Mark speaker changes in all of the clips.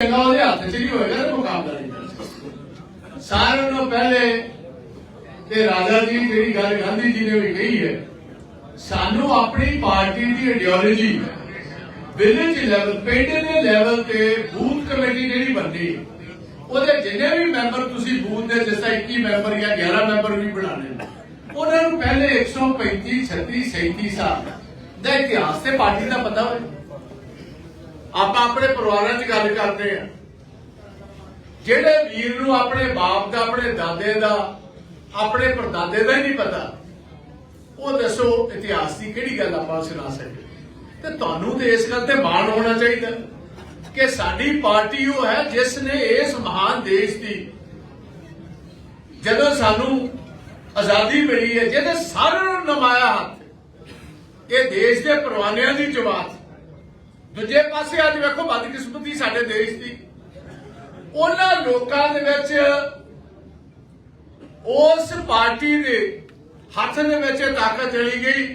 Speaker 1: ਚੰਗਾ ਉਹਦੇ ਹੱਥ 'ਚ ਨਹੀਂ ਹੋਏਗਾ ਤੇ ਮੁਕਾਬਲਾ ਨਹੀਂ ਕਰ ਸਕਦਾ ਸਾਰਿਆਂ ਨੂੰ ਪਹਿਲੇ ਤੇ ਰਾਜਾ ਜੀ ਜਿਹੜੀ ਗੱਲ ਗਾਂਧੀ ਜੀ ਨੇ ਵੀ ਕਹੀ ਹੈ ਸਾਨੂੰ ਆਪਣੀ ਪਾਰਟੀ ਦੀ ਆਈਡੀਓਲੋਜੀ ਵਿਲੇਜ ਲੈਵਲ ਪਿੰਡ ਦੇ ਲੈਵਲ ਤੇ ਬੂਥ ਕਮੇਟੀ ਜਿਹੜੀ ਬਣਦੀ ਉਹਦੇ ਜਿੰਨੇ ਵੀ ਮੈਂਬਰ ਤੁਸੀਂ ਬੂਥ ਦੇ ਜਿਸ ਤਰ੍ਹਾਂ 21 ਮੈਂਬਰ ਜਾਂ 11 ਮੈਂਬਰ ਵੀ ਬਣਾਣੇ ਉਹਨਾਂ ਨੂੰ ਪਹਿਲੇ 135 36 37 ਸਾਲ ਦਾ ਇਤਿਹਾਸ ਤੇ ਪਾਰਟੀ ਦਾ ਪਤਾ ਹੋਵੇ ਆਪਾਂ ਆਪਣੇ ਪਰਿਵਾਰਾਂ 'ਚ ਗੱਲ ਕਰਦੇ ਆ। ਜਿਹੜੇ ਵੀਰ ਨੂੰ ਆਪਣੇ ਬਾਪ ਦਾ, ਆਪਣੇ ਦਾਦੇ ਦਾ, ਆਪਣੇ ਪਰਦਾਦੇ ਦਾ ਹੀ ਨਹੀਂ ਪਤਾ, ਉਹ ਦੱਸੋ ਇਤਿਹਾਸ ਦੀ ਕਿਹੜੀ ਗੱਲ ਆਪਾਂ ਸੁਣਾ ਸਕਦੇ। ਤੇ ਤੁਹਾਨੂੰ ਤੇ ਇਸ ਗੱਲ ਤੇ ਮਾਣ ਹੋਣਾ ਚਾਹੀਦਾ ਕਿ ਸਾਡੀ ਪਾਰਟੀ ਉਹ ਹੈ ਜਿਸ ਨੇ ਇਸ ਮਹਾਨ ਦੇਸ਼ ਦੀ ਜਦੋਂ ਸਾਨੂੰ ਆਜ਼ਾਦੀ ਮਿਲੀ ਹੈ, ਜਿਹਦੇ ਸਾਰਿਆਂ ਨੂੰ ਨਮਾਇਆ ਹੱਥ, ਇਹ ਦੇਸ਼ ਦੇ ਪਰਵਾਨਿਆਂ ਦੀ ਜਵਾਬ ਦੂਜੇ ਪਾਸੇ ਅੱਜ ਵੇਖੋ ਬਦਕਿਸਮਤੀ ਸਾਡੇ ਦੇਸ਼ ਦੀ। ਉਹਨਾਂ ਲੋਕਾਂ ਦੇ ਵਿੱਚ ਉਸ ਪਾਰਟੀ ਦੇ ਹੱਥ ਦੇ ਵਿੱਚ ਇਹ ਤਾਕਤ ਚਲੀ ਗਈ,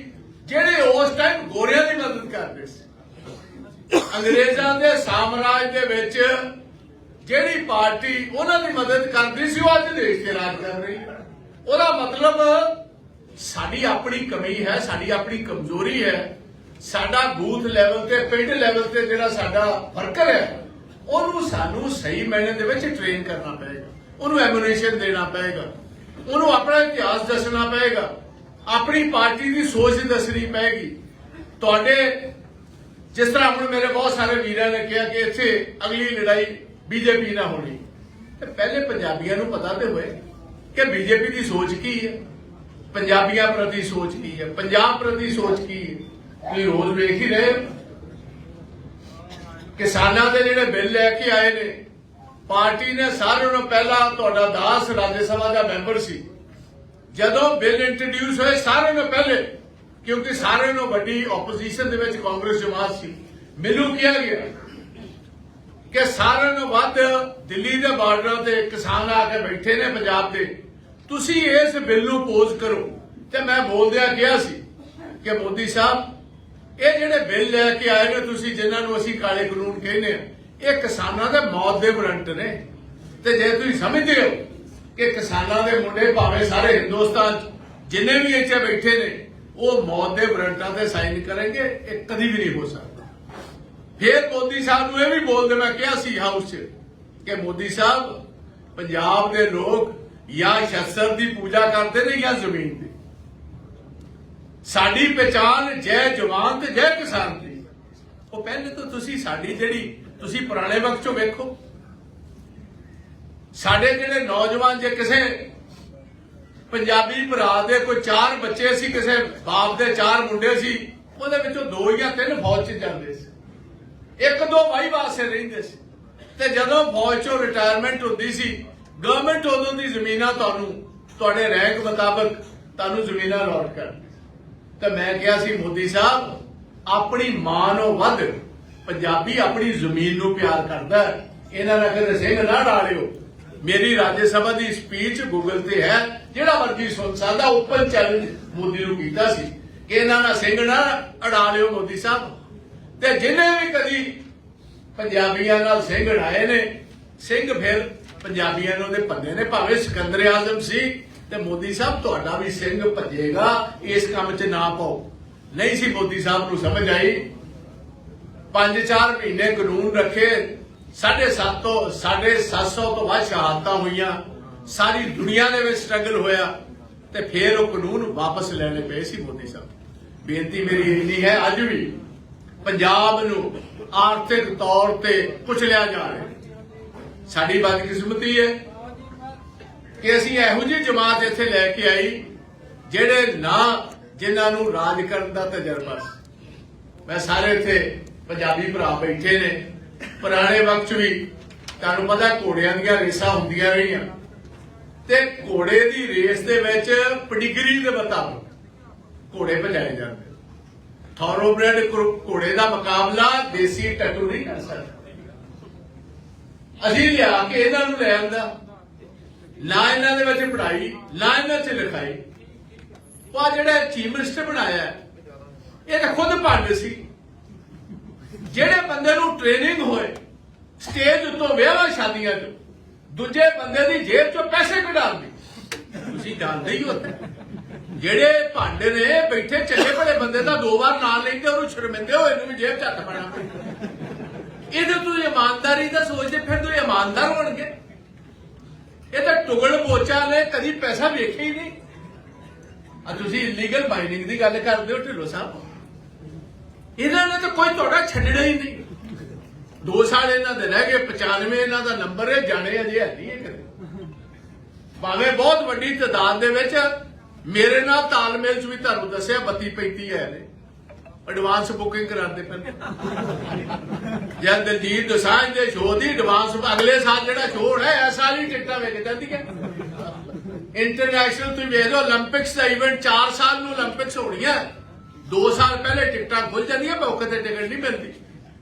Speaker 1: ਜਿਹੜੇ ਉਸ ਟਾਈਮ ਗੋਰਿਆਂ ਦੀ ਮਦਦ ਕਰਦੇ ਸੀ। ਅੰਗਰੇਜ਼ਾਂ ਦੇ ਸਾਮਰਾਜ ਦੇ ਵਿੱਚ ਜਿਹੜੀ ਪਾਰਟੀ ਉਹਨਾਂ ਦੀ ਮਦਦ ਕਰਦੀ ਸੀ, ਉਹ ਅੱਜ ਦੇਸ਼ ਤੇ ਰਾਜ ਕਰ ਰਹੀ ਉਹਦਾ ਮਤਲਬ, ਸਾਡੀ ਆਪਣੀ ਕਮੀ ਹੈ, ਸਾਡੀ ਆਪਣੀ ਕਮਜ਼ੋਰੀ ਹੈ। ਸਾਡਾ ਬੂਥ ਲੈਵਲ ਤੇ, ਪਿੰਡ ਲੈਵਲ ਤੇ ਜਿਹੜਾ ਸਾਡਾ ਵਰਕਰ ਹੈ, ਉਹਨੂੰ ਸਾਨੂੰ ਸਹੀ ਮੈਨੇ ਦੇ ਵਿੱਚ ਟ੍ਰੇਨ ਕਰਨਾ ਪਏਗਾ। ਉਹਨੂੰ ਐਮੂਨੇਸ਼ਨ ਦੇਣਾ ਪਏਗਾ। ਉਹਨੂੰ ਆਪਣਾ ਇਤਿਹਾਸ ਦੱਸਣਾ ਪਏਗਾ। ਆਪਣੀ ਪਾਰਟੀ ਦੀ ਸੋਚ ਦੱਸਣੀ ਪਏਗੀ। ਤੁਹਾਡੇ, ਜਿਸ ਤਰ੍ਹਾਂ ਹੁਣ ਮੇਰੇ ਬਹੁਤ ਸਾਰੇ ਵੀਰਾਂ ਨੇ ਕਿਹਾ ਕਿ ਇੱਥੇ ਅਗਲੀ ਲੜਾਈ ਬੀਜੇਪੀ ਨਾਲ ਹੋਣੀ। ਤੇ ਪਹਿਲੇ ਪੰਜਾਬੀਆਂ ਨੂੰ ਪਤਾ ਤੇ ਹੋਏ ਕਿ ਬੀਜੇਪੀ ਦੀ ਸੋਚ ਕੀ ਹੈ? ਪੰਜਾਬੀਆਂ ਪ੍ਰਤੀ ਸੋਚ ਕੀ ਹੈ? ਪੰਜਾਬ ਪ੍ਰਤੀ ਸੋਚ ਕੀ ਹੈ? ਤੁਸੀਂ ਰੋਜ਼ ਵੇਖ ਹੀ ਰਹੇ। ਕਿਸਾਨਾਂ ਦੇ ਜਿਹੜੇ ਬਿੱਲ ਲੈ ਕੇ ਆਏ ਨੇ, ਪਾਰਟੀ ਨੇ ਸਾਰਿਆਂ ਨੂੰ ਪਹਿਲਾਂ ਤੁਹਾਡਾ ਦਾਸ ਰਾਜ ਸਭਾ ਦਾ ਮੈਂਬਰ ਸੀ। ਜਦੋਂ ਬਿੱਲ ਇੰਟਰੋਡਿਊਸ ਹੋਏ ਸਾਰਿਆਂ ਨੂੰ ਪਹਿਲੇ, ਕਿਉਂਕਿ ਸਾਰਿਆਂ ਨੂੰ ਵੱਡੀ ਆਪੋਜੀਸ਼ਨ ਦੇ ਵਿੱਚ ਕਾਂਗਰਸ ਜਮਾਤ ਸੀ। ਮੈਨੂੰ ਕਿਹਾ ਗਿਆ ਕਿ ਸਾਰਿਆਂ ਨੂੰ ਵੱਧ ਦਿੱਲੀ ਦੇ ਬਾਰਡਰਾਂ ਤੇ ਕਿਸਾਨ ਆ ਕੇ ਬੈਠੇ ਨੇ ਪੰਜਾਬ ਦੇ। ਤੁਸੀਂ ਇਸ ਬਿੱਲ ਨੂੰ ਪੋਜ਼ ਕਰੋ। ਤੇ ਮੈਂ ਬੋਲਦਿਆਂ ਕਿਹਾ ਸੀ ਕਿ ਮੋਦੀ ਸਾਹਿਬ ਇਹ ਜਿਹੜੇ ਬਿੱਲ ਲੈ ਕੇ ਆਏ ਨੇ ਤੁਸੀਂ, ਜਿਨ੍ਹਾਂ ਨੂੰ ਅਸੀਂ ਕਾਲੇ ਕਾਨੂੰਨ ਕਹਿੰਦੇ ਆ ਇਹ ਕਿਸਾਨਾਂ ਦੇ ਮੌਤ ਦੇ ਵਾਰੰਟ ਨੇ। ਤੇ ਜੇ ਤੁਸੀਂ ਸਮਝਦੇ ਹੋ ਕਿ ਕਿਸਾਨਾਂ ਦੇ ਮੁੰਡੇ ਭਾਵੇਂ ਸਾਰੇ ਹਿੰਦੁਸਤਾਨ ਜਿੰਨੇ ਵੀ ਇੱਥੇ ਬੈਠੇ ਨੇ, ਉਹ ਮੌਤ ਦੇ ਵਾਰੰਟਾਂ ਤੇ ਸਾਈਨ ਕਰਨਗੇ, ਇਹ ਕਦੀ ਵੀ ਨਹੀਂ ਹੋ ਸਕਦਾ। ਫਿਰ ਮੋਦੀ ਸਾਹਿਬ ਨੂੰ ਇਹ ਵੀ ਬੋਲਦੇ, ਮੈਂ ਕਿਹਾ ਸੀ ਹਾਊਸ 'ਚ ਕਿ ਮੋਦੀ ਸਾਹਿਬ, ਪੰਜਾਬ ਦੇ ਲੋਕ ਜਾਂ ਸ਼ਸਤਰ ਦੀ ਪੂਜਾ ਕਰਦੇ ਨੇ ਜਾਂ ਜ਼ਮੀਨ ਦੀ ਸਾਡੀ ਪਛਾਣ ਜੈ ਜਵਾਨ ਤੇ ਜੈ ਕਿਸਾਨ ਦੀ। ਉਹ ਪਹਿਲੇ ਤਾਂ ਤੁਸੀਂ ਸਾਡੀ ਜਿਹੜੀ, ਤੁਸੀਂ ਪੁਰਾਣੇ ਵਕਤ ਚੋਂ ਵੇਖੋ। ਸਾਡੇ ਜਿਹੜੇ ਨੌਜਵਾਨ ਜੇ ਕਿਸੇ ਪੰਜਾਬੀ ਭਰਾ ਦੇ ਕੋਈ ਚਾਰ ਬੱਚੇ ਸੀ, ਕਿਸੇ ਬਾਪ ਦੇ ਚਾਰ ਮੁੰਡੇ ਸੀ, ਉਹਦੇ ਵਿੱਚੋਂ ਦੋ ਜਾਂ ਤਿੰਨ ਫੌਜ 'ਚ ਜਾਂਦੇ ਸੀ। ਇੱਕ ਦੋ ਬਾਈ ਵਾਸਤੇ ਰਹਿੰਦੇ ਸੀ। ਤੇ ਜਦੋਂ ਫੌਜ 'ਚੋਂ ਰਿਟਾਇਰਮੈਂਟ ਹੁੰਦੀ ਸੀ ਗਵਰਨਮੈਂਟ ਉਦੋਂ ਦੀ ਜ਼ਮੀਨਾਂ ਤੁਹਾਨੂੰ, ਤੁਹਾਡੇ ਰੈਂਕ ਮੁਤਾਬਕ ਤੁਹਾਨੂੰ ਜ਼ਮੀਨਾਂ ਅਲਾਟ ਕਰਦੀ ਤੇ ਮੈਂ ਕਿਹਾ ਸੀ ਮੋਦੀ ਸਾਹਿਬ, ਆਪਣੀ ਮਾਂ ਨੂੰ ਵੱਧ ਪੰਜਾਬੀ ਆਪਣੀ ਜ਼ਮੀਨ ਨੂੰ ਪਿਆਰ ਕਰਦਾ ਇਹਨਾਂ ਦਾ ਫਿਰ ਸਿੰਘ ਨਾ ਡਾਲਿਓ। ਮੇਰੀ ਰਾਜ ਸਭਾ ਦੀ ਸਪੀਚ ਗੂਗਲ ਤੇ ਹੈ। ਜਿਹੜਾ ਮਰਜ਼ੀ ਸੁਣ ਸਕਦਾ ਓਪਨ ਚੈਲੰਜ ਮੋਦੀ ਨੂੰ ਕੀਤਾ ਸੀ। ਕਿ ਇਹਨਾਂ ਨਾਲ ਸਿੰਘ ਨਾ ਅੜਾ ਲਿਓ ਮੋਦੀ ਸਾਹਿਬ। ਤੇ ਜਿਨੇ ਵੀ ਕਦੀ ਪੰਜਾਬੀਆਂ ਨਾਲ ਸਿੰਘ ਢਾਏ ਨੇ, ਸਿੰਘ ਫਿਰ ਪੰਜਾਬੀਆਂ ਨੂੰ ਦੇ ਭੰਨੇ ਨੇ। ਭਾਵੇਂ ਸਿਕੰਦਰ ਆਜ਼ਮ ਸੀ ਤੇ ਮੋਦੀ ਸਾਹਿਬ ਤੁਹਾਡਾ ਵੀ ਸਿੰਘ ਭੱਜੇਗਾ, ਇਸ ਕੰਮ 'ਚ ਨਾ ਪਾਓ। ਨਹੀਂ ਸੀ ਮੋਦੀ ਸਾਹਿਬ ਨੂੰ ਸਮਝ ਆਈ। ਪੰਜ ਚਾਰ ਮਹੀਨੇ ਕਾਨੂੰਨ ਰੱਖੇ, ਸਾਢੇ ਸੱਤ ਤੋਂ, ਸਾਢੇ 700 ਤੋਂ ਵੱਧ ਸ਼ਹਾਦਤਾਂ ਹੋਈਆਂ। ਸਾਰੀ ਦੁਨੀਆ ਦੇ ਵਿੱਚ ਸਟਰਗਲ ਹੋਇਆ ਤੇ ਫਿਰ ਉਹ ਕਾਨੂੰਨ ਵਾਪਸ ਲੈਣੇ ਪਏ ਸੀ ਮੋਦੀ ਸਾਹਿਬ। ਬੇਨਤੀ ਮੇਰੀ ਇੰਨੀ ਹੈ, ਅੱਜ ਵੀ ਪੰਜਾਬ ਨੂੰ ਆਰਥਿਕ ਤੌਰ ਤੇ ਕੁਚਲਿਆ ਜਾ ਰਿਹਾ। ਸਾਡੀ ਬਦਕਿਸਮਤੀ ਹੈ। ਕਿ ਅਸੀਂ ਇਹੋ ਜਿਹੀ ਜਮਾਤ ਇੱਥੇ ਲੈ ਕੇ ਆਈ, ਜਿਹੜੇ ਨਾ ਜਿਨ੍ਹਾਂ ਨੂੰ ਰਾਜ ਕਰਨ ਦਾ ਤਜਰਬਾ ਸੀ। ਮੈਂ ਸਾਰੇ ਇੱਥੇ ਪੰਜਾਬੀ ਭਰਾ ਬੈਠੇ ਨੇ। ਪੁਰਾਣੇ ਵਕਤ 'ਚ ਵੀ ਤੁਹਾਨੂੰ ਪਤਾ ਘੋੜਿਆਂ ਦੀਆਂ ਰੇਸਾਂ ਹੁੰਦੀਆਂ ਰਹੀਆਂ। ਤੇ ਘੋੜੇ ਦੀ ਰੇਸ ਦੇ ਵਿੱਚ ਪਡਿਗਰੀ ਦੇ ਮੁਤਾਬਕ ਘੋੜੇ ਭਜਾਏ ਜਾਂਦੇ ਥੋਰੋਬ੍ਰੈਡ ਘੋੜੇ ਦਾ ਮੁਕਾਬਲਾ ਦੇਸੀ ਟੱਟੂ ਨਹੀਂ ਕਰ ਸਕਦਾ। ਅਸੀਂ ਲਿਆ ਕੇ ਇਹਨਾਂ ਨੂੰ ਲੈ ਆਂਦਾ। ਨਾ ਇਹਨਾਂ ਦੇ ਵਿੱਚ ਪੜ੍ਹਾਈ, ਨਾ ਇਹਨਾਂ 'ਚ ਲਿਖਾਈ। ਉਹ ਜਿਹੜਾ ਚੀਫ ਮਿਨਿਸਟਰ ਬਣਾਇਆ ਇਹ ਤਾਂ ਖੁਦ ਭਾਂਡੇ ਸੀ। ਜਿਹੜੇ ਬੰਦੇ ਨੂੰ ਟ੍ਰੇਨਿੰਗ ਹੋਏ, ਸਟੇਜ ਉੱਤੋਂ ਵਿਆਹਾਂ ਸ਼ਾਦੀਆਂ 'ਚ, ਦੂਜੇ ਬੰਦੇ ਦੀ ਜੇਬ 'ਚੋਂ ਪੈਸੇ ਕਢਾਉਂਦੇ ਤੁਸੀਂ ਜਾਣਦੇ ਹੀ ਹੋ ਜਿਹੜੇ ਭਾਂਡੇ ਨੇ, ਬੈਠੇ ਚੱਲੇ ਭਲੇ ਬੰਦੇ ਦਾ ਦੋ ਵਾਰ ਨਾਲ ਲੈਂਦੇ, ਉਹਨੂੰ ਸ਼ਰਮਿੰਦੇ ਹੋਏ ਨੂੰ ਵੀ ਜੇਬ 'ਚ ਹੱਥ ਪਾਣਾ ਇਹਦੇ ਤੋਂ ਇਮਾਨਦਾਰੀ ਦਾ ਸੋਚਦੇ ਫਿਰ ਤੋਂ ਇਮਾਨਦਾਰ ਹੋਣਗੇ। ਇਹ ਤਾਂ ਨੇ ਕਦੀ ਪੈਸਾ ਵੇਖਿਆ ਹੀ ਨਹੀਂ। ਆ ਤੁਸੀਂ ਇਲੀਗਲ ਮਾਈਨਿੰਗ ਦੀ ਗੱਲ ਕਰਦੇ ਹੋ, ਢਿੱਲੋਂ ਸਾਹਿਬ। ਇਹਨਾਂ ਨੇ ਤਾਂ ਕੋਈ ਤੁਹਾਡਾ ਛੱਡਣਾ ਹੀ ਨਹੀਂ। ਦੋ ਸਾਲ ਇਹਨਾਂ ਦੇ ਰਹਿ ਗਏ 95 ਇਹਨਾਂ ਦਾ ਨੰਬਰ ਹੈ, ਜਾਣੇ ਅਜੇ ਹੈ ਨਹੀਂ ਕਦੇ। ਭਾਵੇਂ ਬਹੁਤ ਵੱਡੀ ਤਾਦਾਦ ਦੇ ਵਿੱਚ ਮੇਰੇ ਨਾਲ ਤਾਲਮੇਲ ਚ ਵੀ ਤੁਹਾਨੂੰ ਦੱਸਿਆ 32 35 ਹੈ ਨੇ ਐਡਵਾਂਸ ਬੁਕਿੰਗ ਕਰਾਉਂਦੇ ਪੈਣ ਜਾਂ ਦਲਜੀਤ ਦੋਸਾਂਝ ਦੇ ਸ਼ੋਅ ਦੀ ਐਡਵਾਂਸ ਅਗਲੇ ਸਾਲ ਜਿਹੜਾ ਸ਼ੋਅ ਹੋਣਾ ਐ ਸਾਰੀ ਟਿਕਟਾਂ ਵੇਚ ਜਾਂਦੀਆਂ ਇੰਟਰਨੈਸ਼ਨਲ ਤੁਸੀਂ ਵੇਖ ਲਓ 올림픽ਸ ਦਾ ਇਵੈਂਟ 4 ਸਾਲ ਨੂੰ 올림픽ਸ ਹੋਣੀਆਂ 2 ਸਾਲ ਪਹਿਲੇ ਟਿਕਟਾਂ ਖੁੱਲ ਜਾਂਦੀਆਂ ਮੌਕੇ ਤੇ ਟਿਕਟ ਨਹੀਂ ਮਿਲਦੀ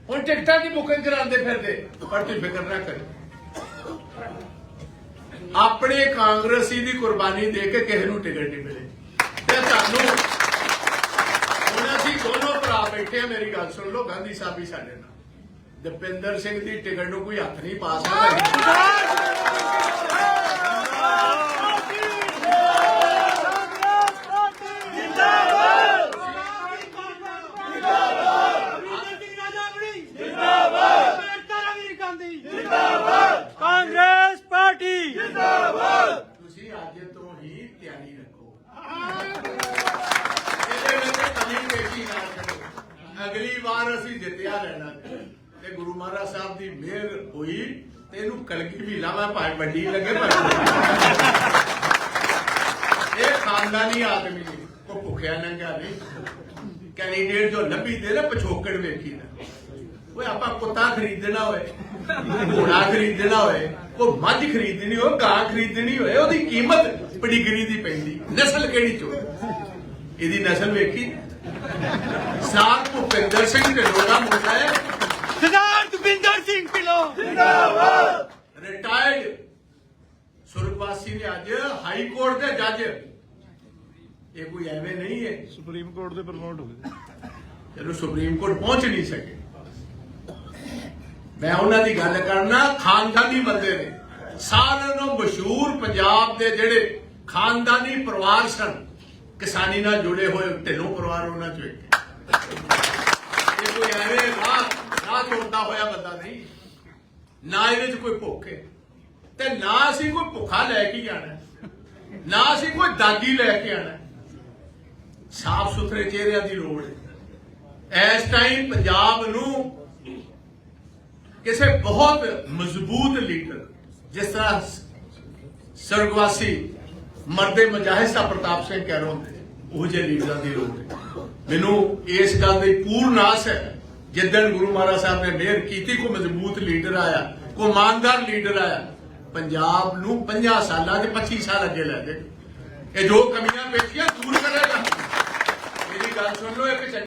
Speaker 1: ਹੁਣ ਟਿਕਟਾਂ ਦੀ ਬੁਕਿੰਗ ਕਰਾਉਂਦੇ ਫਿਰਦੇ ਪਰ ਤੁਸੀਂ ਫਿਕਰ ਨਾ ਕਰੋ ਆਪਣੇ ਕਾਂਗਰਸੀ ਦੀ ਕੁਰਬਾਨੀ ਦੇ ਕੇ ਕਿਸੇ ਨੂੰ ਟਿਕਟ ਨਹੀਂ ਮਿਲੇ ਤੇ ਤੁਹਾਨੂੰ ਬੈਠੇ ਮੇਰੀ ਗੱਲ ਸੁਣ ਲਓ ਗਾਂਧੀ ਸਾਹਿਬ ਵੀ ਸਾਡੇ ਨਾਲ। ਦਪਿੰਦਰ ਸਿੰਘ ਦੀ ਟਿਕਟ ਨੂੰ ਕੋਈ ਹੱਥ ਨਹੀਂ ਪਾ ਸਕਦਾ
Speaker 2: ਕਾਂਗਰਸ ਪਾਰਟੀ।
Speaker 1: ਤੁਸੀਂ ਅੱਜ ਤੋਂ ਹੀ ਤਿਆਰੀ ਰੱਖੋ। ਇਹਦੇ ਵਿੱਚ ਕਮੀ ਪੇਸ਼ੀ ਨਾ ਕਰੋ ਅਗਲੀ ਵਾਰ ਅਸੀਂ ਜਿੱਤਿਆ ਲੈਣਾ ਤੇ ਗੁਰੂ ਮਹਾਰਾਜ ਸਾਹਿਬ ਦੀ ਮਿਹਰ ਹੋਈ, ਤੇ ਇਹਨੂੰ ਕਲਗੀ ਵੀ ਲਾਵਾਂ, ਭਾਵੇਂ ਵੱਡੀ ਲੱਗੇ, ਪਰ ਇਹ ਖਾਨਦਾਨੀ ਆਦਮੀ ਨੇ ਕੋ ਭੁੱਖਿਆ ਨੰਗਾ ਨਹੀਂ ਕੈਂਡੀਡੇਟ ਜੋ ਲੱਭੀ ਦੇ ਨਾ, ਪਛੋਕੜ ਵੇਖੀ ਨਾ। ਓਏ, ਆਪਾਂ ਕੁੱਤਾ ਖਰੀਦਣਾ ਹੋਏ, ਘੋੜਾ ਖਰੀਦਣਾ ਹੋਏ ਕੋ ਮੱਝ ਖਰੀਦਣੀ ਹੋਏ ਗਾਂ ਖਰੀਦਣੀ ਹੋਏ, ਉਹਦੀ ਕੀਮਤ ਪੜੀਗਰੀ ਦੀ ਪੈਂਦੀ। ਨਸਲ ਕਿਹੜੀ ਚੋ? ਇਹਦੀ ਨਸਲ ਵੇਖੀ। ਸਾਰ ਭੁਪਿੰਦਰ ਸਿੰਘ ਢਿੱਲੋਂ ਦਾ ਮੁੰਡਾ ਹੈ।
Speaker 2: ਸਰਦਾਰ ਦੁਪਿੰਦਰ ਸਿੰਘ ਢਿੱਲੋਂ।
Speaker 1: ਰਿਟਾਇਰਡ ਸੁਰਗਵਾਸੀ ਨੇ ਅੱਜ ਹਾਈ ਕੋਰਟ ਦੇ ਜੱਜ ਇਹ ਕੋਈ ਐਵੇਂ ਨਹੀਂ ਹੈ।
Speaker 3: ਸੁਪਰੀਮ ਕੋਰਟ ਦੇ ਪ੍ਰਮੋਟ ਹੋ ਗਏ।
Speaker 1: ਜਦੋਂ ਸੁਪਰੀਮ ਕੋਰਟ ਪਹੁੰਚ ਨਹੀਂ ਸਕੇ। ਮੈਂ ਉਹਨਾਂ ਦੀ ਗੱਲ ਕਰਨਾ ਖਾਨਦਾਨੀ ਬੰਦੇ ਨੇ। ਸਾਰਿਆਂ ਨੂੰ ਮਸ਼ਹੂਰ ਪੰਜਾਬ ਦੇ ਜਿਹੜੇ ਖਾਨਦਾਨੀ ਪਰਿਵਾਰ ਸਨ ਕਿਸਾਨੀ ਨਾਲ ਜੁੜੇ ਹੋਏ ਢਿੱਲੋਂ ਪਰਿਵਾਰ ਉਹਨਾਂ ਚੋਂ ਇੱਕ ਹੈ। ਇਹ ਕੋਈ ਐਵੇਂ ਰਾਹ ਰਾਹ ਤੋੜਦਾ ਹੋਇਆ ਬੰਦਾ ਨਹੀਂ। ਨਾ ਇਹਦੇ 'ਚ ਕੋਈ ਭੁੱਖ ਹੈ। ਤੇ ਨਾ ਅਸੀਂ ਕੋਈ ਭੁੱਖਾ ਲੈ ਕੇ ਜਾਣਾ ਨਾ ਅਸੀਂ ਕੋਈ ਦਾਗੀ ਲੈ ਕੇ ਆਣਾ ਸਾਫ਼ ਸੁਥਰੇ ਚਿਹਰਿਆਂ ਦੀ ਲੋੜ ਹੈ। ਇਸ ਟਾਈਮ ਪੰਜਾਬ ਨੂੰ ਕਿਸੇ ਬਹੁਤ ਮਜ਼ਬੂਤ ਲੀਡਰ, ਜਿਸ ਤਰ੍ਹਾਂ ਸਰਗਵਾਸੀ ਮਰਦੇ ਮਜਾਹਿਦ ਸਾਹਿਬ ਪ੍ਰਤਾਪ ਸਿੰਘ ਕਹਿਰੋਂ ਉਹ ਜਿਹੇ ਲੀਡਰਾਂ ਦੀ ਲੋੜ ਹੈ। ਮੈਨੂੰ ਇਸ ਗੱਲ ਦੀ ਪੂਰਨ ਆਸ ਹੈ। ਜਿੱਦਣ ਗੁਰੂ ਮਹਾਰਾਜ ਸਾਹਿਬ ਨੇ ਮਿਹਰ ਕੀਤੀ ਕੋ ਮਜ਼ਬੂਤ ਲੀਡਰ ਆਇਆ ਕੋ ਇਮਾਨਦਾਰ ਲੀਡਰ ਆਇਆ, ਪੰਜਾਬ ਨੂੰ 50 ਸਾਲਾਂ ਦੇ 25 ਸਾਲ ਅੱਗੇ ਲੈ ਜਾਏ ਇਹ ਜੋ ਕਮੀਆਂ ਪੇਸ਼ੀਆਂ ਦੂਰ ਕਰੇਗਾ ਮੇਰੀ ਗੱਲ ਸੁਣ ਲਓ, ਇੱਕ